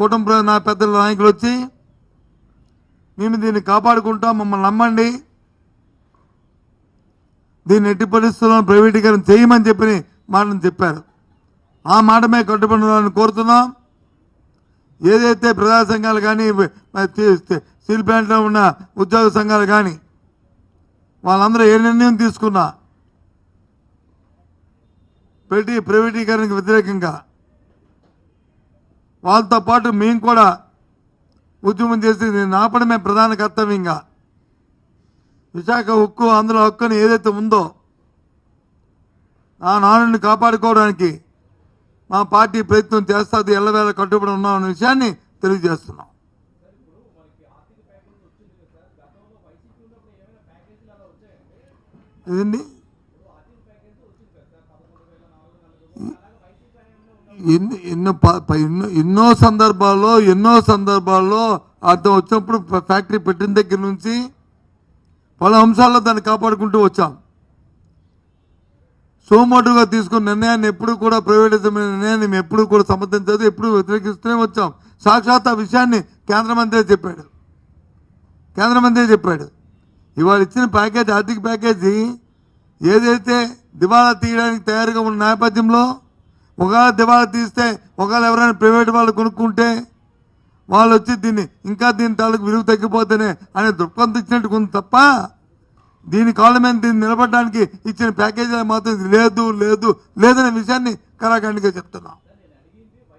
కుటుంబ నా పెద్దల నాయకులు వచ్చి మేము దీన్ని కాపాడుకుంటాం మమ్మల్ని నమ్మండి. దీన్ని ఎట్టి పరిస్థితుల్లో ప్రైవేటీకరణ చేయమని చెప్పి మాటను చెప్పారు. ఆ మాట మీద కట్టుబడి కోరుతున్నాం. ఏదైతే ప్రజా సంఘాలు కానీ స్టీల్ ప్లాంట్లో ఉన్న ఉద్యోగ సంఘాలు కానీ వాళ్ళందరూ ఏ నిర్ణయం తీసుకున్నా పెట్టి ప్రైవేటీకరణకు వ్యతిరేకంగా వాళ్ళతో పాటు మేము కూడా ఉద్యమం చేసి నేను ఆపడమే ప్రధాన కర్తవ్యంగా విశాఖ హక్కు అందులో హక్కుని ఏదైతే ఉందో ఆ నాణ్యని కాపాడుకోవడానికి మా పార్టీ ప్రయత్నం చేస్తుంది ఎల్లవేళ కట్టుబడి ఉన్నాం అనే విషయాన్ని తెలియజేస్తున్నాం. ఇదండి ఎన్ని ఎన్నో ఎన్నో ఎన్నో సందర్భాల్లో ఎన్నో సందర్భాల్లో అర్థం వచ్చినప్పుడు ఫ్యాక్టరీ పెట్టిన దగ్గర నుంచి పలు అంశాల్లో దాన్ని కాపాడుకుంటూ వచ్చాం. సోమోటుగా తీసుకున్న నిర్ణయాన్ని ఎప్పుడు కూడా ప్రైవేటిజమైన నిర్ణయాన్ని మేము ఎప్పుడు కూడా సమర్థించదు ఎప్పుడు వ్యతిరేకిస్తూనే వచ్చాం. సాక్షాత్ ఆ విషయాన్ని కేంద్ర మంత్రి చెప్పాడు. కేంద్ర మంత్రి చెప్పాడు. ఇవాళ ఇచ్చిన ప్యాకేజ్ ఆర్థిక ప్యాకేజీ ఏదైతే దివాలా తీయడానికి తయారుగా ఉన్న నేపథ్యంలో ఒకవేళ దివాలా తీస్తే ఒకవేళ ఎవరైనా ప్రైవేట్ వాళ్ళు కొనుక్కుంటే వాళ్ళు వచ్చి దీన్ని ఇంకా దీని తాలూకు విలువ తగ్గిపోతేనే అనే దృక్పథం ఇచ్చినట్టు ఉంది తప్ప దీని కాళ్ళ మీద దీన్ని నిలబడడానికి ఇచ్చిన ప్యాకేజీ మాత్రం లేదు లేదు లేదనే విషయాన్ని కరాఖండ్గా చెప్తున్నాం.